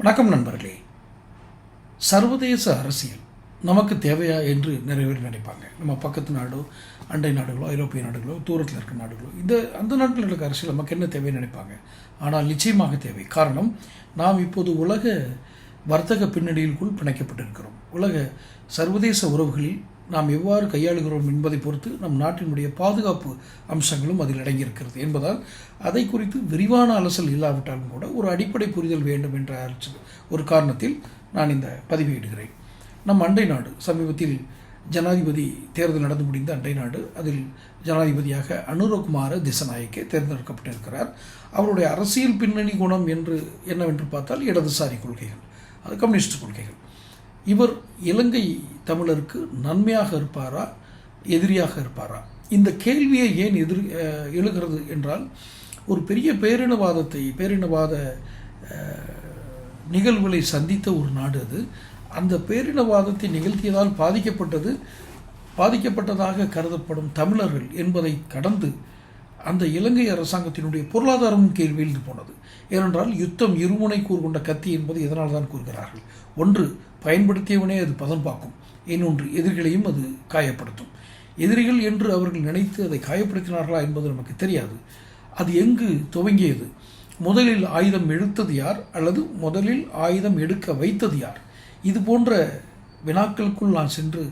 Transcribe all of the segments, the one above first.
வணக்கம் நண்பர்களே. சர்வதேச அரசியல் நமக்கு தேவையா என்று நிறைய பேர் நினைப்பாங்க. நம்ம பக்கத்து நாடோ அண்டை நாடுகளோ ஐரோப்பிய நாடுகளோ தூரத்தில் இருக்கிற நாடுகளோ இந்த அந்த நாட்டில் இருக்கிற அரசியல் நமக்கு என்ன தேவைன்னு நினைப்பாங்க? ஆனால் நிச்சயமாக தேவை. காரணம் நாம் இப்போது உலக வர்த்தக பின்னணியிற்குள் பிணைக்கப்பட்டிருக்கிறோம். உலக சர்வதேச உறவுகளில் நாம் எவ்வாறு கையாளுகிறோம் என்பதை பொறுத்து நம் நாட்டினுடைய பாதுகாப்பு அம்சங்களும் அதில் அடங்கியிருக்கிறது என்பதால் அதை குறித்து விரிவான அலசல் இல்லாவிட்டாலும் கூட ஒரு அடிப்படை புரிதல் வேண்டும் என்ற அரசு- ஒரு காரணத்தில் நான் இந்த பதிவை இடுகிறேன். நம் அண்டை நாடு சமீபத்தில் ஜனாதிபதி தேர்தல் நடந்து முடிந்த அண்டை நாடு அதில் ஜனாதிபதியாக அனுரகுமார திசநாயக்கே தேர்ந்தெடுக்கப்பட்டிருக்கிறார். அவருடைய அரசியல் பின்னணி குணம் என்று என்னவென்று பார்த்தால் இடதுசாரி கொள்கைகள் அது கம்யூனிஸ்ட் கொள்கைகள். இவர் இலங்கை தமிழருக்கு நன்மையாக இருப்பாரா எதிரியாக இருப்பாரா? இந்த கேள்வியை ஏன் எதிர் எழுகிறது என்றால் ஒரு பெரிய பேரினவாதத்தை பேரினவாத நிகழ்வுகளை சந்தித்த ஒரு நாடு அது. அந்த பேரினவாதத்தை நிகழ்த்தியதால் பாதிக்கப்பட்டது பாதிக்கப்பட்டதாக கருதப்படும் தமிழர்கள் என்பதை கடந்து அந்த இலங்கை அரசாங்கத்தினுடைய பொருளாதாரமும் கேள்வியில் போனது. ஏனென்றால் யுத்தம் இருமுனை கூறுகொண்ட கத்தி என்பது எதனால் தான் கூறுகிறார்கள்? ஒன்று பயன்படுத்தியவனே அது பதம் பார்க்கும் இன்னொன்று எதிரிகளையும் அது காயப்படுத்தும். எதிரிகள் என்று அவர்கள் நினைத்து அதை காயப்படுத்தினார்களா என்பது நமக்கு தெரியாது. அது எங்கு துவங்கியது? முதலில் ஆயுதம் எடுத்தது யார்? அல்லது முதலில் ஆயுதம் எடுக்க வைத்தது யார்? இது போன்ற வினாக்களுக்குள் நான் சென்று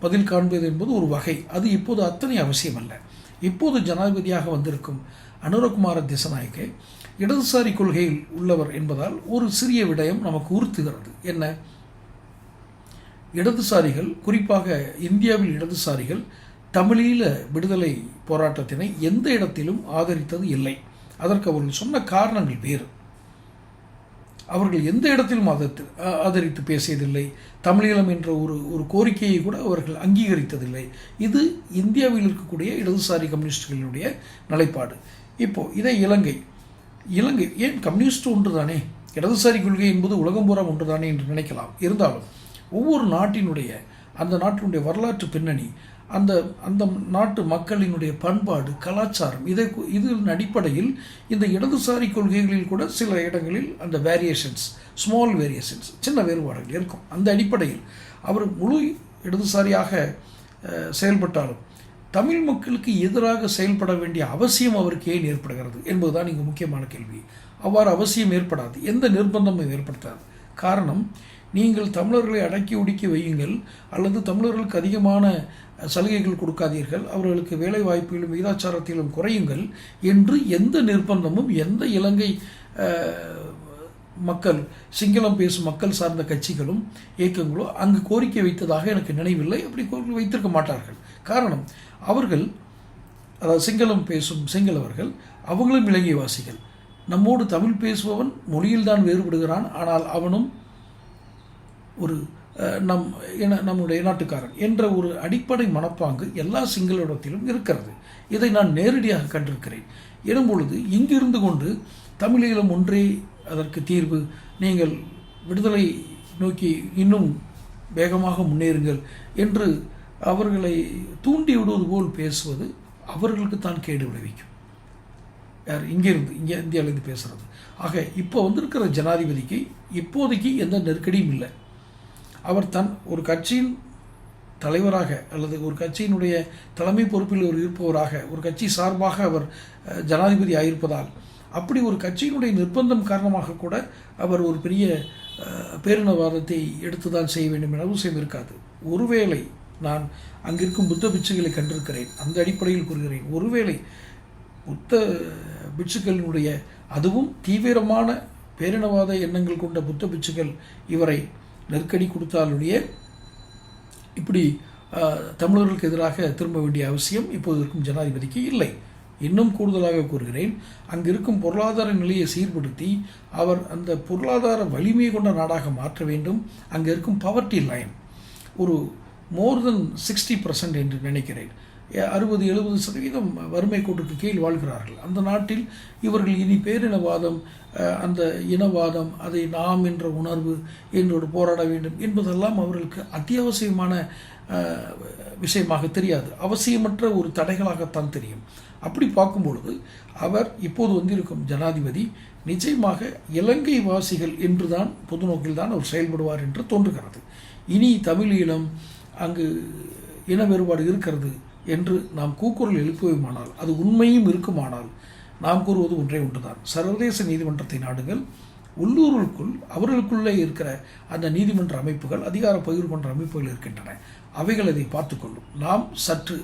பதில் காண்பது என்பது ஒரு வகை. அது இப்போது அத்தனை அவசியமல்ல. இப்போது ஜனாதிபதியாக வந்திருக்கும் அனுரகுமார திசநாயக்கே இடதுசாரி கொள்கையில் உள்ளவர் என்பதால் ஒரு சிறிய விடயம் நமக்கு உறுத்துகிறது. என்ன? இடதுசாரிகள் குறிப்பாக இந்தியாவில் இடதுசாரிகள் தமிழீழ விடுதலை போராட்டத்தினை எந்த இடத்திலும் ஆதரித்தது இல்லை. அதற்கு அவர்கள் சொன்ன காரணங்கள் வேறு. அவர்கள் எந்த இடத்திலும் ஆதரித்து ஆதரித்து பேசியதில்லை. தமிழீழம் என்ற ஒரு ஒரு கோரிக்கையை கூட அவர்கள் அங்கீகரித்ததில்லை. இது இந்தியாவில் இருக்கக்கூடிய இடதுசாரி கம்யூனிஸ்டுகளுடைய நிலைப்பாடு. இப்போ இதே இலங்கை. இலங்கை ஏன் கம்யூனிஸ்ட் ஒன்றுதானே? இடதுசாரி கொள்கை என்பது உலகம் பூரா ஒன்றுதானே என்று நினைக்கலாம். இருந்தாலும் ஒவ்வொரு நாட்டினுடைய அந்த நாட்டினுடைய வரலாற்று பின்னணி அந்த அந்த நாட்டு மக்களினுடைய பண்பாடு கலாச்சாரம் இதை இதன் அடிப்படையில் இந்த இடதுசாரி கொள்கைகளில் கூட சில இடங்களில் அந்த வேரியேஷன்ஸ் ஸ்மால் வேரியேஷன்ஸ் சின்ன வேறுபாடுகள் இருக்கும். அந்த அடிப்படையில் அவர் முழு இடதுசாரியாக செயல்பட்டாலும் தமிழ் மக்களுக்கு எதிராக செயல்பட வேண்டிய அவசியம் அவருக்கு ஏன் ஏற்படுகிறது என்பதுதான் இங்கு முக்கியமான கேள்வி. அவ்வாறு அவசியம் ஏற்படாது. எந்த நிர்பந்தமும் ஏற்படுத்தாது. காரணம் நீங்கள் தமிழர்களை அடக்கி ஒடுக்கி வையுங்கள் அல்லது தமிழர்களுக்கு அதிகமான சலுகைகள் கொடுக்காதீர்கள் அவர்களுக்கு வேலை வாய்ப்பிலும் விகிதாச்சாரத்திலும் குறையுங்கள் என்று எந்த நிர்பந்தமும் எந்த இலங்கை மக்கள் சிங்களம் பேசும் மக்கள் சார்ந்த கட்சிகளும் இயக்கங்களோ அங்கு கோரிக்கை வைத்ததாக எனக்கு நினைவில்லை. அப்படி கோரிக்கை வைத்திருக்க மாட்டார்கள். காரணம் அவர்கள் அதாவது சிங்களம் பேசும் சிங்களவர்கள் அவங்களும் இலங்கைவாசிகள். நம்மோடு தமிழ் பேசுபவன் மொழியில்தான் வேறுபடுகிறான். ஆனால் அவனும் ஒரு நம் என நம்முடைய நாட்டுக்காரன் என்ற ஒரு அடிப்படை மனப்பாங்கு எல்லா சிங்களிடத்திலும் இருக்கிறது. இதை நான் நேரடியாக கண்டிருக்கிறேன். எனும் பொழுது இங்கிருந்து கொண்டு தமிழீழம் ஒன்றே அதற்கு தீர்வு. நீங்கள் விடுதலை நோக்கி இன்னும் வேகமாக முன்னேறுங்கள் என்று அவர்களை தூண்டி விடுவது போல் பேசுவது அவர்களுக்கு தான் கேடு விளைவிக்கும். யார் இங்கிருந்து இங்கே இந்தியாவிலேருந்து பேசுகிறது ஆக இப்போ வந்திருக்கிற ஜனாதிபதிக்கு இப்போதைக்கு எந்த நெருக்கடியும் இல்லை. அவர் தன் ஒரு கட்சியின் தலைவராக அல்லது ஒரு கட்சியினுடைய தலைமை பொறுப்பில் ஒரு இருப்பவராக ஒரு கட்சி சார்பாக அவர் ஜனாதிபதி ஆயிருப்பதால் அப்படி ஒரு கட்சியினுடைய நிர்பந்தம் காரணமாக கூட அவர் ஒரு பெரிய பேரினவாதத்தை எடுத்து தான் செய்ய வேண்டும் என அவசியம் இருக்காது. ஒருவேளை நான் அங்கிருக்கும் புத்த பிட்சுகளை கண்டிருக்கிறேன் அந்த அடிப்படையில் கூறுகிறேன். ஒருவேளை புத்த பிட்சுக்களினுடைய அதுவும் தீவிரமான பேரினவாத எண்ணங்கள் கொண்ட புத்த பிட்சுகள் இவரை நெருக்கடி கொடுத்தாலுடைய இப்படி தமிழர்களுக்கு எதிராக திரும்ப வேண்டிய அவசியம் இப்போது இருக்கும் ஜனாதிபதிக்கு இல்லை. இன்னும் கூடுதலாக கூறுகிறேன் அங்கு இருக்கும் பொருளாதார நிலையை சீர்படுத்தி அவர் அந்த பொருளாதார வலிமை கொண்ட நாடாக மாற்ற வேண்டும். அங்கே இருக்கும் பவர்ட்டி லைன் ஒரு மோர் தென் சிக்ஸ்டி பர்சன்ட் என்று நினைக்கிறேன். அறுபது எழுபது சதவீதம் வறுமை கோட்டுக்கு கீழ் வாழ்கிறார்கள். அந்த நாட்டில் இவர்கள் இனி பேரினவாதம் அந்த இனவாதம் அதை நாம் என்ற உணர்வு என்னோடு போராட வேண்டும் என்பதெல்லாம் அவர்களுக்கு அத்தியாவசியமான விஷயமாக தெரியாது. அவசியமற்ற ஒரு தடைகளாகத்தான் தெரியும். அப்படி பார்க்கும் பொழுது அவர் இப்போது வந்திருக்கும் ஜனாதிபதி நிச்சயமாக இலங்கை வாசிகள் என்றுதான் பொதுநோக்கில் தான் அவர் செயல்படுவார் என்று தோன்றுகிறது. இனி தமிழீழம் அங்கு இன வேறுபாடு இருக்கிறது. என்று நாம் கூக்குரல் எழுப்புவோமானால் அது உண்மையும் இருக்குமானால் நாம் கூறுவது ஒன்றே ஒன்றுதான். சர்வதேச நீதிமன்றத்தை நாடுங்கள். உள்ளூருக்குள் அவர்களுக்குள்ளே இருக்கிற அந்த நீதிமன்ற அமைப்புகள் அதிகார பகிர்வு போன்ற அமைப்புகள் இருக்கின்றன. அவைகள் அதை பார்த்துக்கொள்ளும். நாம் சற்று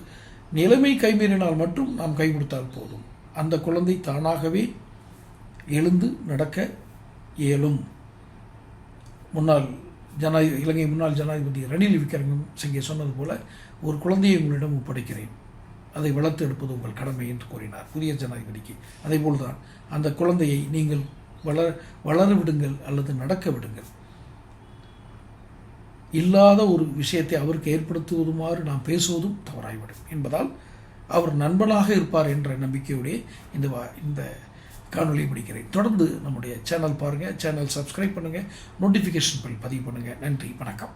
நிலைமை கைமீறினால் மட்டும் நாம் கை கொடுத்தால் போதும். அந்த குழந்தை தானாகவே எழுந்து நடக்க இயலும். முன்னாள் ஜனாதி இலங்கை முன்னாள் ஜனாதிபதி ரணில் விக்ரம சிங்கே சொன்னது போல ஒரு குழந்தையை உங்களிடம் ஒப்படைக்கிறேன். அதை வளர்த்து எடுப்பது உங்கள் கடமை என்று கூறினார். புதிய ஜனாதிபதிக்கு. அதே போல்தான் அந்த குழந்தையை நீங்கள் வளர வளர விடுங்கள் அல்லது நடக்க விடுங்கள். இல்லாத ஒரு விஷயத்தை அவருக்கு ஏற்படுத்துவதுமாறு நாம் பேசுவதும் தவறாய்விடும். என்பதால் அவர் நண்பனாக இருப்பார் என்ற நம்பிக்கையோடே இந்த வா இந்த காணொளி முடிக்கிறேன். தொடர்ந்து நம்முடைய சேனல் பாருங்கள் சேனல் சப்ஸ்கிரைப் பண்ணுங்கள் நோட்டிஃபிகேஷன் பில் பதிவு பண்ணுங்கள் நன்றி. வணக்கம்.